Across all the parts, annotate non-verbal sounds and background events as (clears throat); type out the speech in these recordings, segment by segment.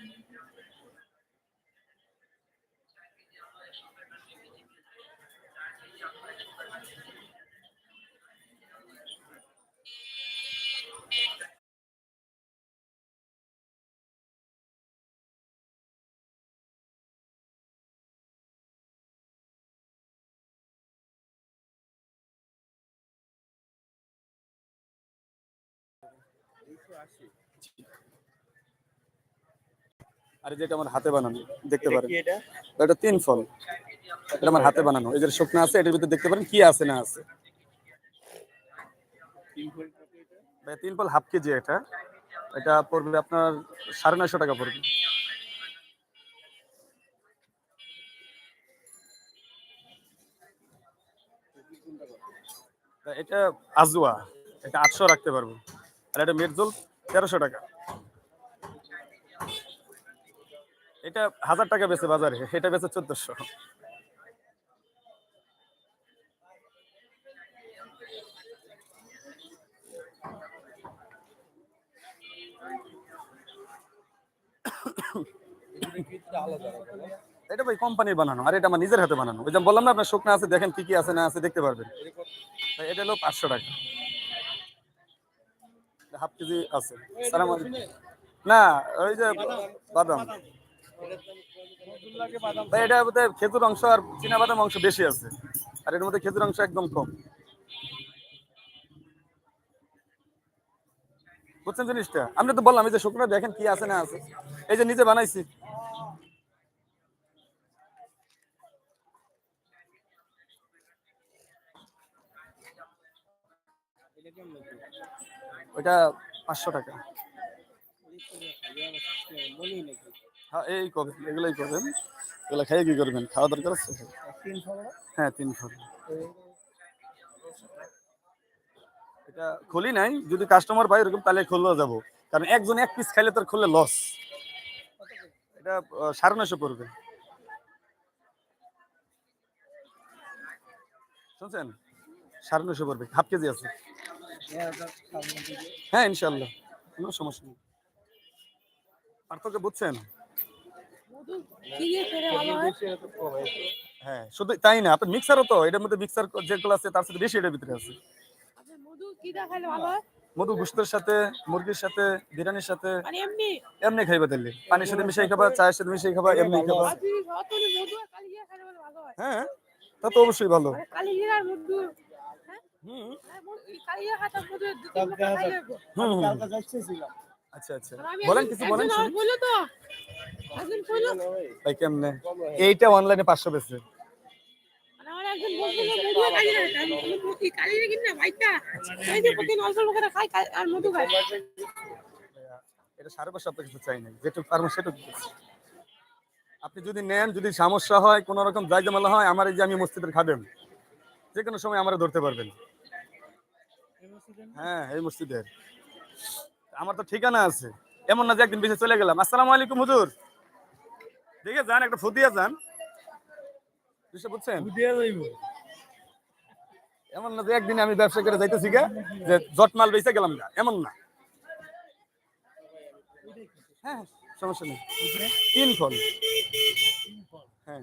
你说啥？আর যেটা আমার হাতে বানানো দেখতে পারেন। এটা? এটা তিন ফল। এটা আমার হাতে বানানো এই যে শুকনো আছে এটার ভিতরে দেখতে পারেন কি আছে না আছে। ভাই, তিন ফল হাফ কেজি এটা। এটা পড়বে আপনার সাড়ে নয়শো টাকা পড়বে। এটা আজুয়া এটা আটশো রাখতে পারব। আর এটা মেটজোল তেরোশো টাকা। এটা হাজার টাকা বেচে বাজারে, এটা বেচে চোদ্দশো। এটা ভাই কোম্পানির বানানো, আর এটা আমার নিজের হাতে বানানো। ওই যে বললাম না, আপনার শুকনা আছে, দেখেন কি কি আছে, না আছে, দেখতে পারবেন। এটা হলো পাঁচশো টাকা। হাফ কেজি আছে। না, ওই যে বাদাম। ভাই, এটা মধ্যে খেজুর অংশ আর চীনা বাদাম অংশ বেশি আছে। আর এর মধ্যে খেজুর অংশ একদম কম। বুঝছেন জিনিসটা? আমি তো বললাম, এই যে শুকনো দেখেন কি আছে না আছে। এই যে নিজে বানাইছি। ওইটা পাঁচশো টাকা। হ্যাঁ এই করবেন, এগুলোই করবেন। এগুলো খাইয়ে কি করবেন? খাওয়া দরকার আছে? হ্যাঁ তিন এটা খুলি নাই, যদি কাস্টমার পাই এরকম, তাহলে খুললেও যাব। কারণ একজন এক পিস খাইলে তোর খুললে লস এটা সাড়ে নয়শো পড়বে। শুনছেন? সাড়ে নয়শো পড়বে হাফ কেজি আছে। হ্যাঁ ইনশাল্লাহ কোনো সমস্যা নেই। পার্থক্য বুঝছেন? হয় হ্যাঁ শুধু তাই না আপনার মিক্সারও তো এটার মধ্যে মিক্সার যেগুলো আছে তার সাথে বেশি এটার ভিতরে আছে। মধু হয় মধু গুস্তের সাথে মুরগির সাথে বিরিয়ানির সাথে। মানে এমনি? এমনি খাইবা দিল্লি পানির সাথে মিশাই খাবা চায়ের সাথে মিশাই খাবা এমনি খাবা। হয়। হ্যাঁ তা তো অবশ্যই ভালো। মানে হ্যাঁ? হুম। আচ্ছা আচ্ছা। বলেন কিছু বলেন শুনি। তো। একজন ভাই কেমনে? এইটা অনলাইনে পাঁচশো বেছে মানে আমার একজন বলছিল মধু আর কালি আমি বললাম, মধু কি কিনা ভাইটা? এই যে প্রতিদিন অল্প অল্প করে খাই আর মধু খাই। এটা সাড়ে পাঁচশো আপনার কিছু চাই নাই। যেটুকু পারব সেটুকু আপনি যদি নেন যদি সমস্যা হয় কোনো রকম জামালা হয় আমার এই যে আমি মসজিদের খাদেম যে কোনো সময় আমরা ধরতে পারবেন। হ্যাঁ এই মসজিদের। আমার তো ঠিকানা আছে। এমন না যে একদিন বেশি চলে গেলাম। আসসালামু আলাইকুম হুজুর। দেখে যান একটা ফুদিয়া যান। বুঝছেন? এমন না যে একদিন আমি ব্যবসা করে যাইতেছি গা যে জট মাল বেঁচে গেলাম না এমন না। হ্যাঁ সমস্যা নেই। তিন ফল। হ্যাঁ।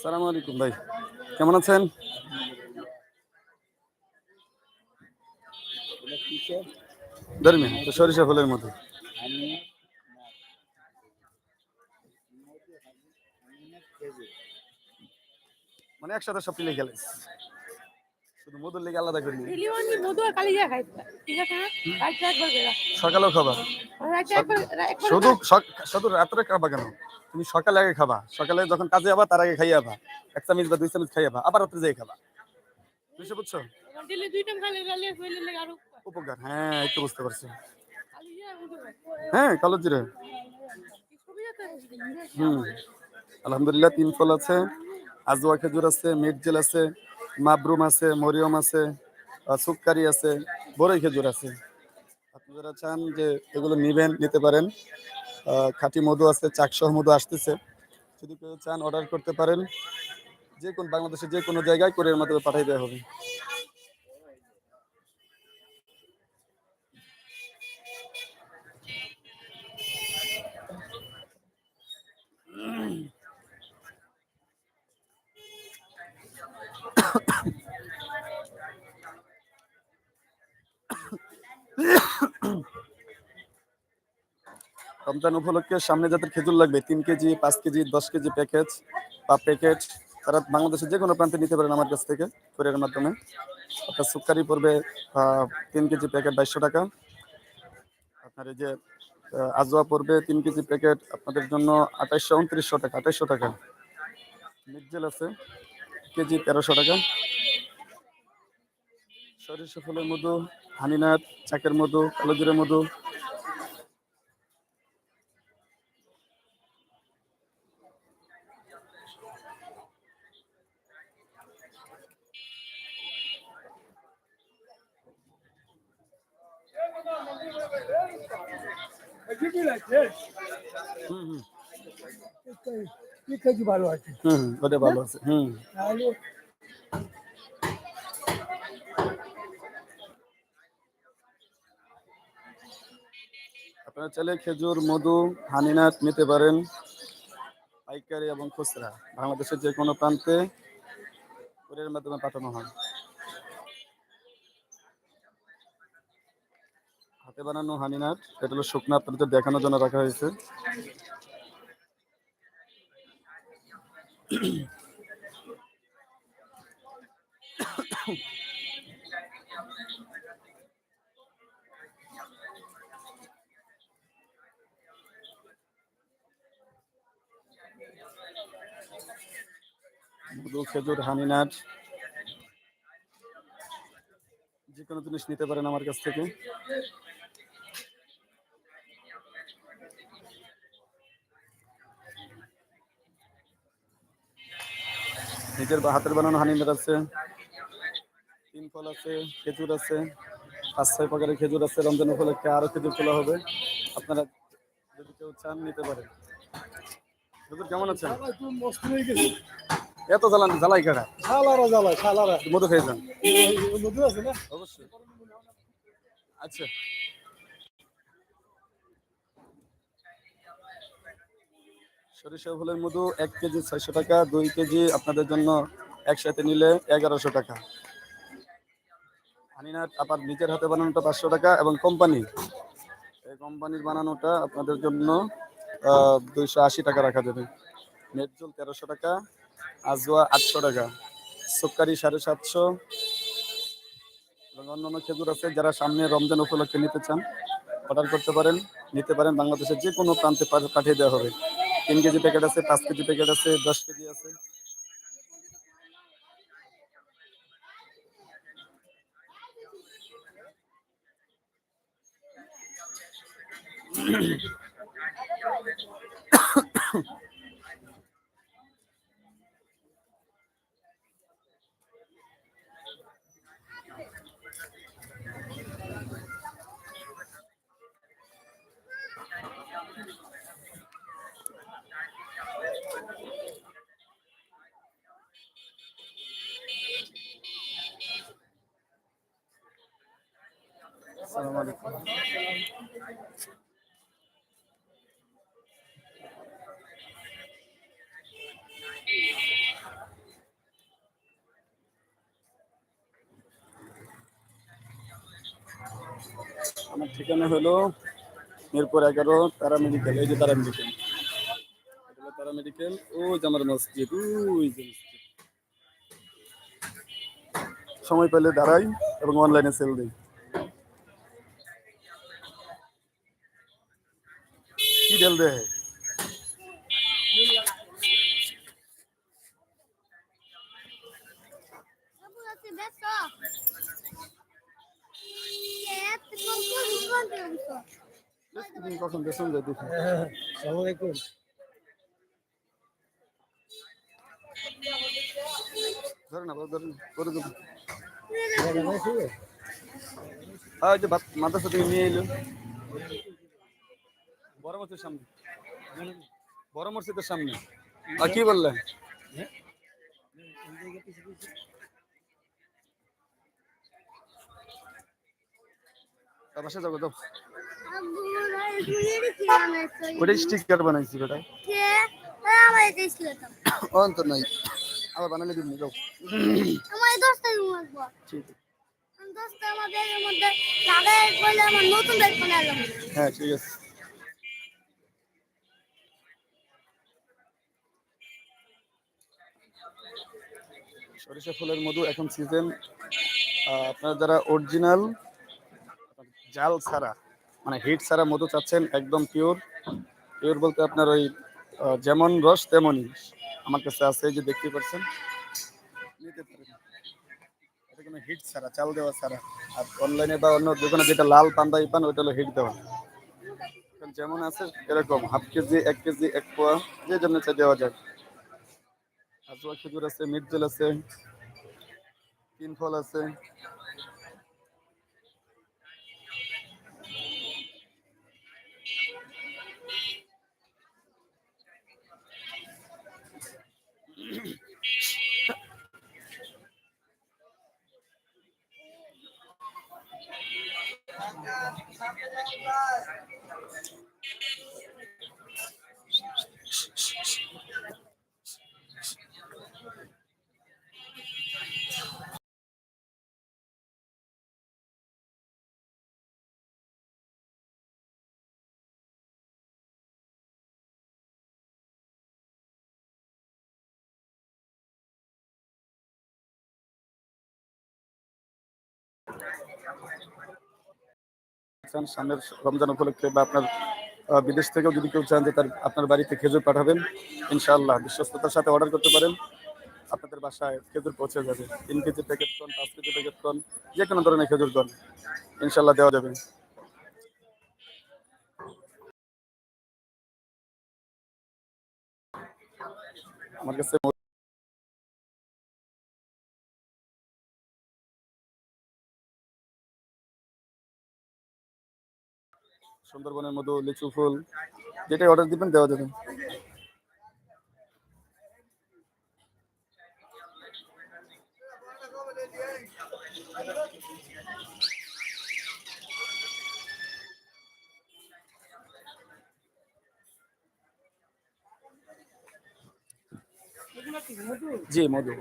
সালাম আলাইকুম ভাই, কেমন আছেন? ধর্মী তো সরিষা ফুলের মতো মানে একসাথে সব মিলে গেলে শুধু মধুর লেগে আলাদা করি ডেলি ওয়ান মধু আর কালিয়া খাইতে ঠিক আছে না রাইতে একবার করে সকালেও খাবা। রাইতে একবার একবার শুধু শুধু রাত্রে খাবা কেন? তুমি সকালে আগে খাবা। সকালে যখন কাজে যাবা তার আগে খাইয়ে যাবা এক চামচ বা দুই চামচ খাইয়ে যাবা আবার যাই খাবা। বুঝতে বুঝছ ডেলি দুই টাইম খাইলে রালে শরীরে লেগে আরও উপকার। হ্যাঁ একটু বুঝতে পারছি। হ্যাঁ কালো জিরে হুম। আলহামদুলিল্লাহ তিন ফল আছে। আজওয়া খেজুর আছে মিট জেল আছে। মাবরুম আছে, মরিয়ম আছে সুকারি আছে, বড়ই খেজুর আছে। আপনারা চান যে এগুলো নিবেন, নিতে পারেন। খাটি খাঁটি মধু আছে, চাকসহ মধু আসতেছে। যদি কেউ চান অর্ডার করতে পারেন, যে কোন বাংলাদেশের যে কোনো জায়গায় কোরিয়ার মাধ্যমে পাঠিয়ে দেওয়া হবে। রমজান উপলক্ষে সামনে যাদের খেজুর লাগবে, তিন কেজি, পাঁচ কেজি, দশ কেজি প্যাকেজ বা প্যাকেট তারা বাংলাদেশের যে কোনো প্রান্তে নিতে পারেন আমার কাছ থেকে কোরিয়ার মাধ্যমে। আপনার সুকারি পড়বে তিন কেজি প্যাকেট বাইশশো টাকা। আপনার এই যে আজোয়া পড়বে, তিন কেজি প্যাকেট আপনাদের জন্য আঠাইশশো উনত্রিশশো টাকা, আঠাইশশো টাকা। মির্জেল আছে, কেজি তেরোশো টাকা। সরিষা ফুলের মধু হানিনাথ চাকের মধু কালো জিরের মধু হুম হুম আপনারা চাইলে খেজুর, মধু, হানিনাট নিতে পারেন। পাইকারি এবং খুচরা, বাংলাদেশের যে কোনো প্রান্তে কুরিয়ার মাধ্যমে পাঠানো হয়। হাতে বানানো হানিনাট, এটা হলো শুকনো, আপনাদের দেখানোর জন্য রাখা হয়েছে। মধু খেজুর হানিনাট যে কোনো জিনিস নিতে পারেন আমার কাছ থেকে। নিজের হাতের বানানো হানিনাট আছে। তিন ফল আছে খেজুর আছে পাঁচ ছয় প্রকারের খেজুর আছে। রমজান উপলক্ষে আরও খেজুর তোলা হবে। আপনারা যদি কেউ চান নিতে পারেন। খেজুর কেমন আছেন? গেছে। এত জ্বালান জ্বালাই কাটা শালারা জ্বালায় শালারা মধু খেয়ে যান। মধু আছে না? অবশ্যই। আচ্ছা। সরিষা ফুলের মধু এক কেজি ছয়শো টাকা, দুই কেজি আপনাদের জন্য একসাথে নিলে এগারোশো টাকা। হানিনাট আবার নিজের হাতে বানানোটা পাঁচশো টাকা এবং কোম্পানি। এই কোম্পানির বানানোটা আপনাদের জন্য দুইশো আশি টাকা রাখা যাবে। মেটজুল তেরোশো টাকা আজওয়া আটশো টাকা সুকারি সাড়ে সাতশো। এবং অন্যান্য খেজুর আছে, যারা সামনে রমজান উপলক্ষে নিতে চান, অর্ডার করতে পারেন, নিতে পারেন, বাংলাদেশের যে কোনো প্রান্তে পাঠিয়ে দেওয়া হবে। তিন কেজি প্যাকেট আছে পাঁচ কেজি প্যাকেট আছে দশ কেজি আছে। আসসালামু আলাইকুম। আমার ঠিকানা হলো মিরপুর এগারো তারা মেডিকেল, এই যে তারা মেডিকেল। তারা মেডিকেল, ও যে আমার মসজিদ ওই যে সময় পেলে দাঁড়াই এবং অনলাইনে সেল দিই। Só. তুমি কখন বেসন যায় দেখি সালাম আলাইকুম ধরে না বাবা, ধরে না করে দেবো। ভাত- মাদ্রাসা থেকে নিয়ে এলো। মসজিদের সামনে। বড় মসজিদের সামনে। আর কি বললে? বাসায় যাব তো. ওটাই স্টিকার বানাইছি বেটা. অন্ত নাই। আবার বানালে দিন যাও। আমার দশটা রুম আসব ঠিক আছে। দশটা আমার মধ্যে লাগাই বলে আমার নতুন ব্যাগ ফোন হ্যাঁ ঠিক আছে। সরিষা ফুলের মধু এখন সিজন আপনারা যারা অরিজিনাল জাল ছাড়া মানে হিট ছাড়া মধু চাচ্ছেন, একদম পিওর পিওর বলতে আপনার ওই যেমন রস তেমনই। আমার কাছে আছে যে দেখতে পাচ্ছেন। কোনো হিট ছাড়া, চাল দেওয়া ছাড়া। আর অনলাইনে বা অন্য দোকানে যেটা লাল পান্ডা পান, ওইটা হলো হিট দেওয়া। যেমন আছে, এরকম। হাফ কেজি, এক কেজি, এক পোয়া, যে জন্য দেওয়া যায়। খেজুর আছে মির্জেল আছে তিন ফল আছে। চান, সামনের রমজান উপলক্ষে বা আপনার বিদেশ থেকেও যদি কেউ চান যে তার, আপনার বাড়িতে খেজুর পাঠাবেন, ইনশাআল্লাহ বিশ্বস্ততার সাথে অর্ডার করতে পারেন। আপনাদের বাসায় খেজুর পৌঁছে যাবে। তিন কেজি প্যাকেট কন পাঁচ কেজি প্যাকেট কন যে কোনো ধরনের খেজুর কন ইনশাআল্লাহ দেওয়া যাবে। আমার কাছে সুন্দরবনের মধু লিচু ফুল যেটাই অর্ডার দিবেন দেওয়া যাবে। জি মধু।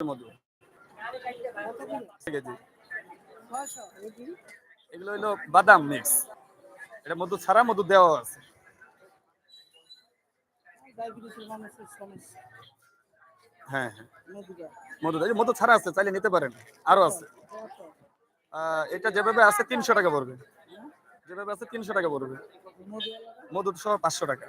মধু এগুলো হলো বাদাম মিক্স। এটা মধু ছাড়া মধু দেওয়া আছে। হ্যাঁ হ্যাঁ। মধু মধু ছাড়া আছে চাইলে নিতে পারেন। আরও আছে। আহ, এটা যেভাবে আছে তিনশো টাকা পড়বে। যেভাবে আছে তিনশো টাকা পড়বে। মধু সহ পাঁচশো টাকা।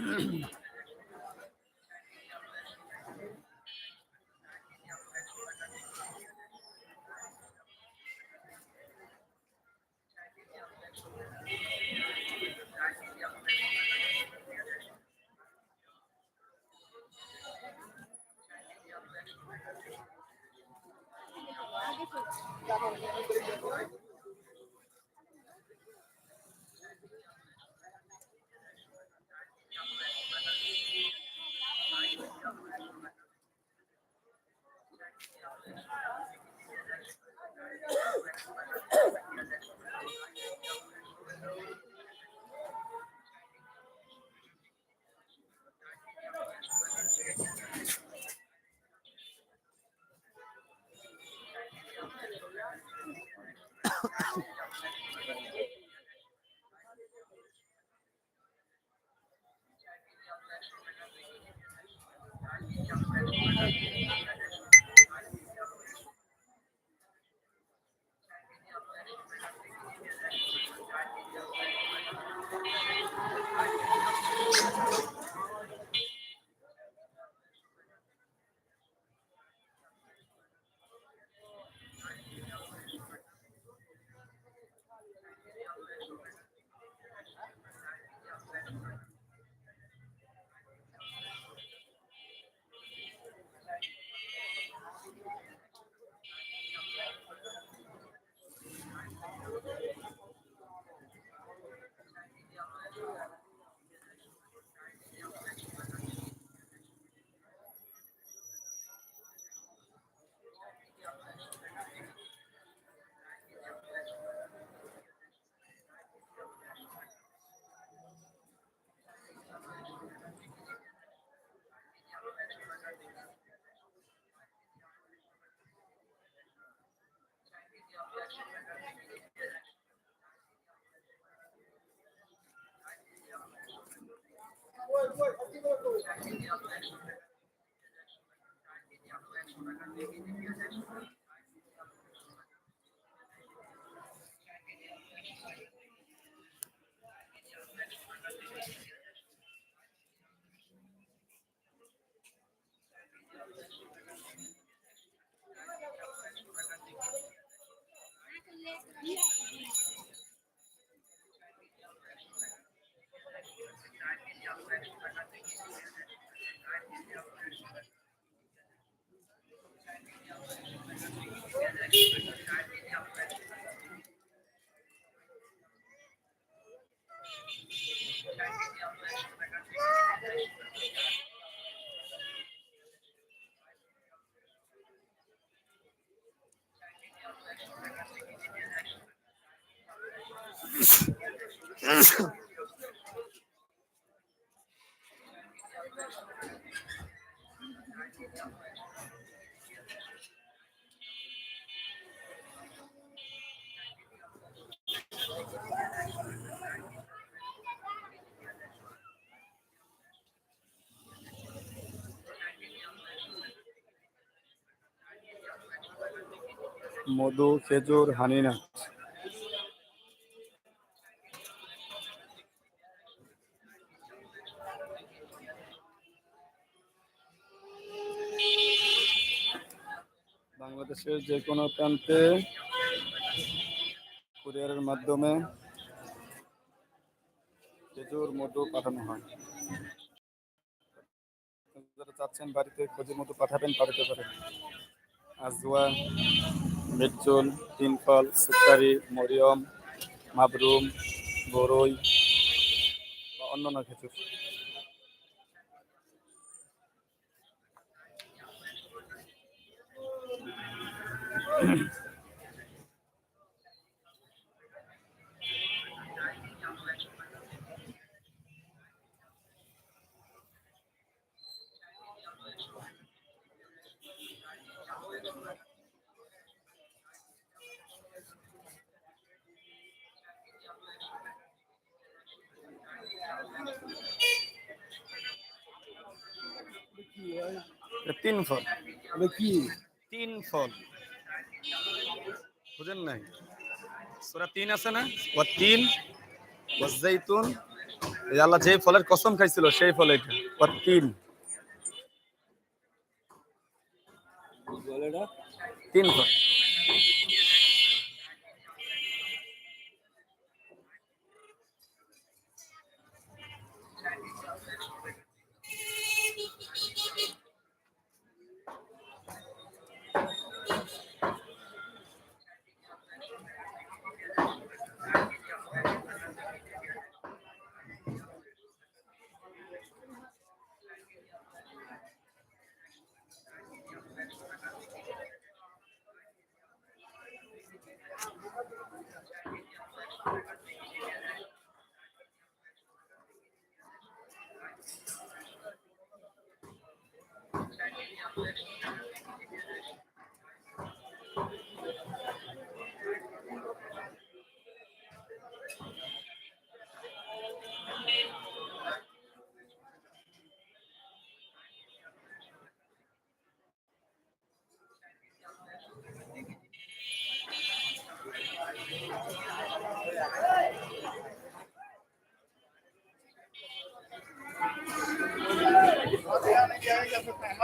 Yeah. (clears throat) যদি আমরা একশো টাকা দিয়ে কিনে নিয়ে জানি মধু, খেজুর হানিনাট বাংলাদেশের যে কোনো প্রান্তে কুরিয়ারের মাধ্যমে খেজুর, মধু পাঠানো হয়। যারা চাচ্ছেন বাড়িতে খোঁজের মতো পাঠাবেন পাঠাতে পারেন আজওয়া। মিরচুল তিনফল সুকারি মরিয়ম মাবরুম বরই বা অন্যান্য খেজুর। এটা তিন ফল। কি? তিন ফল। বুঝেন নাই? সুরা তিন আছে না? ও তিন। ও জৈতুন আল্লাহ যে ফলের কসম খাইছিল সেই ফল এটা। ও তিন। তিন ফল।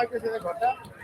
que se dé.